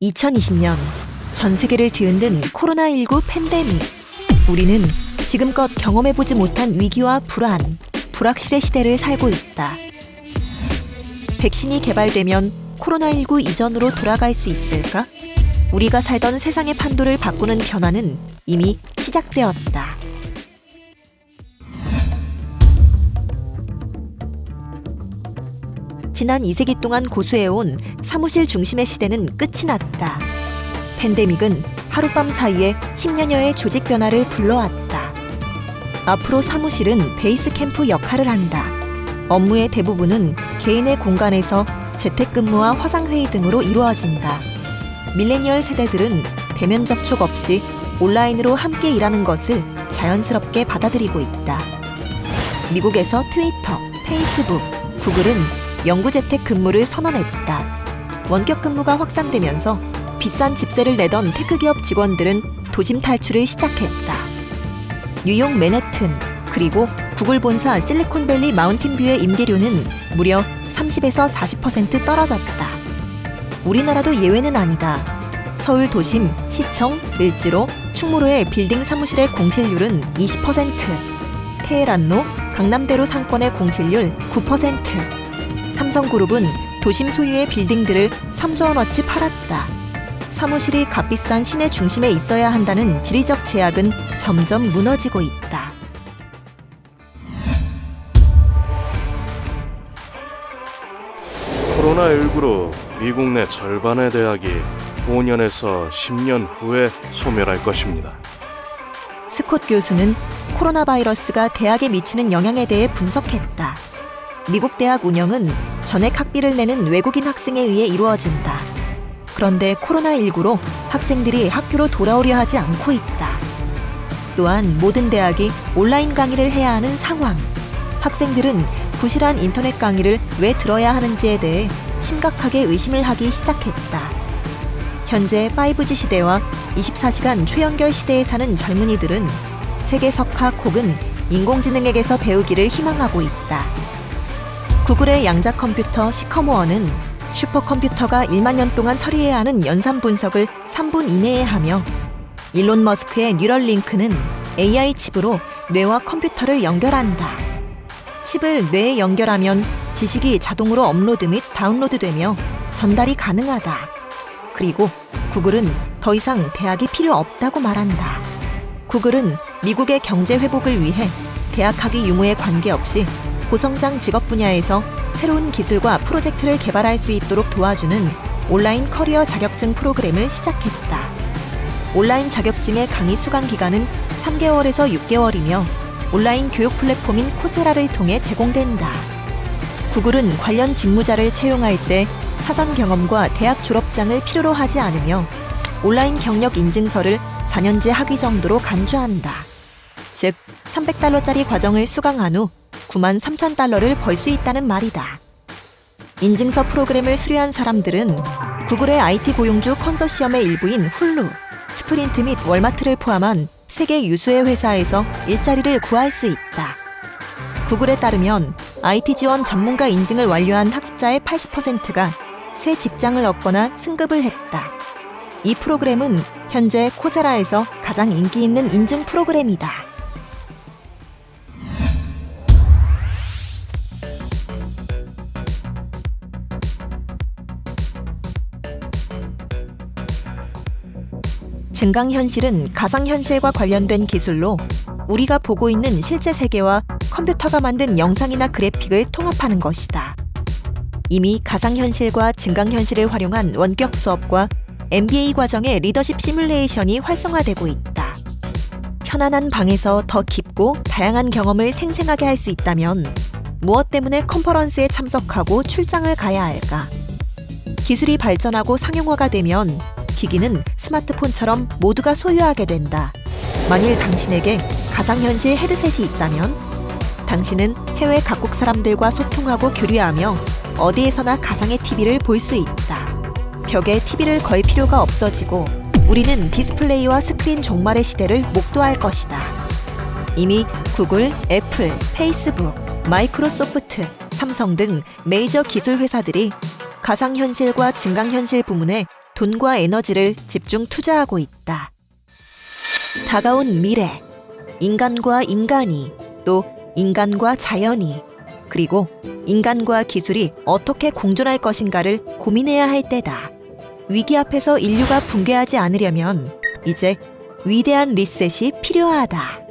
2020년 전 세계를 뒤흔든 코로나19 팬데믹. 우리는 지금껏 경험해보지 못한 위기와 불안, 불확실의 시대를 살고 있다. 백신이 개발되면 코로나19 이전으로 돌아갈 수 있을까? 우리가 살던 세상의 판도를 바꾸는 변화는 이미 시작되었다. 지난 2세기 동안 고수해온 사무실 중심의 시대는 끝이 났다. 팬데믹은 하룻밤 사이에 10년여의 조직 변화를 불러왔다. 앞으로 사무실은 베이스 캠프 역할을 한다. 업무의 대부분은 개인의 공간에서 재택근무와 화상회의 등으로 이루어진다. 밀레니얼 세대들은 대면 접촉 없이 온라인으로 함께 일하는 것을 자연스럽게 받아들이고 있다. 미국에서 트위터, 페이스북, 구글은 영구재택 근무를 선언했다. 원격 근무가 확산되면서 비싼 집세를 내던 테크기업 직원들은 도심 탈출을 시작했다. 뉴욕 맨해튼 그리고 구글 본사 실리콘밸리 마운틴뷰의 임대료는 무려 30에서 40% 떨어졌다. 우리나라도 예외는 아니다. 서울 도심, 시청, 을지로, 충무로의 빌딩 사무실의 공실률은 20%, 테헤란로, 강남대로 상권의 공실률 9%, 삼성그룹은 도심 소유의 빌딩들을 3조 원어치 팔았다. 사무실이 값비싼 시내 중심에 있어야 한다는 지리적 제약은 점점 무너지고 있다. 코로나19로 미국 내 절반의 대학이 5년에서 10년 후에 소멸할 것입니다. 스콧 교수는 코로나 바이러스가 대학에 미치는 영향에 대해 분석했다. 미국 대학 운영은 전액 학비를 내는 외국인 학생에 의해 이루어진다. 그런데 코로나19로 학생들이 학교로 돌아오려 하지 않고 있다. 또한 모든 대학이 온라인 강의를 해야 하는 상황. 학생들은 부실한 인터넷 강의를 왜 들어야 하는지에 대해 심각하게 의심을 하기 시작했다. 현재 5G 시대와 24시간 초연결 시대에 사는 젊은이들은 세계 석학 혹은 인공지능에게서 배우기를 희망하고 있다. 구글의 양자 컴퓨터 시커모어는 슈퍼컴퓨터가 1만 년 동안 처리해야 하는 연산 분석을 3분 이내에 하며 일론 머스크의 뉴럴링크는 AI 칩으로 뇌와 컴퓨터를 연결한다. 칩을 뇌에 연결하면 지식이 자동으로 업로드 및 다운로드되며 전달이 가능하다. 그리고 구글은 더 이상 대학이 필요 없다고 말한다. 구글은 미국의 경제 회복을 위해 대학 학위 유무에 관계없이 고성장 직업 분야에서 새로운 기술과 프로젝트를 개발할 수 있도록 도와주는 온라인 커리어 자격증 프로그램을 시작했다. 온라인 자격증의 강의 수강 기간은 3개월에서 6개월이며 온라인 교육 플랫폼인 코세라를 통해 제공된다. 구글은 관련 직무자를 채용할 때 사전 경험과 대학 졸업장을 필요로 하지 않으며 온라인 경력 인증서를 4년제 학위 정도로 간주한다. 즉, 300달러짜리 과정을 수강한 후 9만 3천 달러를 벌 수 있다는 말이다. 인증서 프로그램을 수료한 사람들은 구글의 IT 고용주 컨소시엄의 일부인 훌루, 스프린트 및 월마트를 포함한 세계 유수의 회사에서 일자리를 구할 수 있다. 구글에 따르면 IT 지원 전문가 인증을 완료한 학습자의 80%가 새 직장을 얻거나 승급을 했다. 이 프로그램은 현재 코세라에서 가장 인기 있는 인증 프로그램이다. 증강현실은 가상현실과 관련된 기술로 우리가 보고 있는 실제 세계와 컴퓨터가 만든 영상이나 그래픽을 통합하는 것이다. 이미 가상현실과 증강현실을 활용한 원격 수업과 MBA 과정의 리더십 시뮬레이션이 활성화되고 있다. 편안한 방에서 더 깊고 다양한 경험을 생생하게 할 수 있다면 무엇 때문에 컨퍼런스에 참석하고 출장을 가야 할까? 기술이 발전하고 상용화가 되면 기기는 스마트폰처럼 모두가 소유하게 된다. 만일 당신에게 가상현실 헤드셋이 있다면 당신은 해외 각국 사람들과 소통하고 교류하며 어디에서나 가상의 TV를 볼 수 있다. 벽에 TV를 걸 필요가 없어지고 우리는 디스플레이와 스크린 종말의 시대를 목도할 것이다. 이미 구글, 애플, 페이스북, 마이크로소프트, 삼성 등 메이저 기술 회사들이 가상현실과 증강현실 부문에 돈과 에너지를 집중 투자하고 있다. 다가온 미래, 인간과 인간이, 또 인간과 자연이, 그리고 인간과 기술이 어떻게 공존할 것인가를 고민해야 할 때다. 위기 앞에서 인류가 붕괴하지 않으려면 이제 위대한 리셋이 필요하다.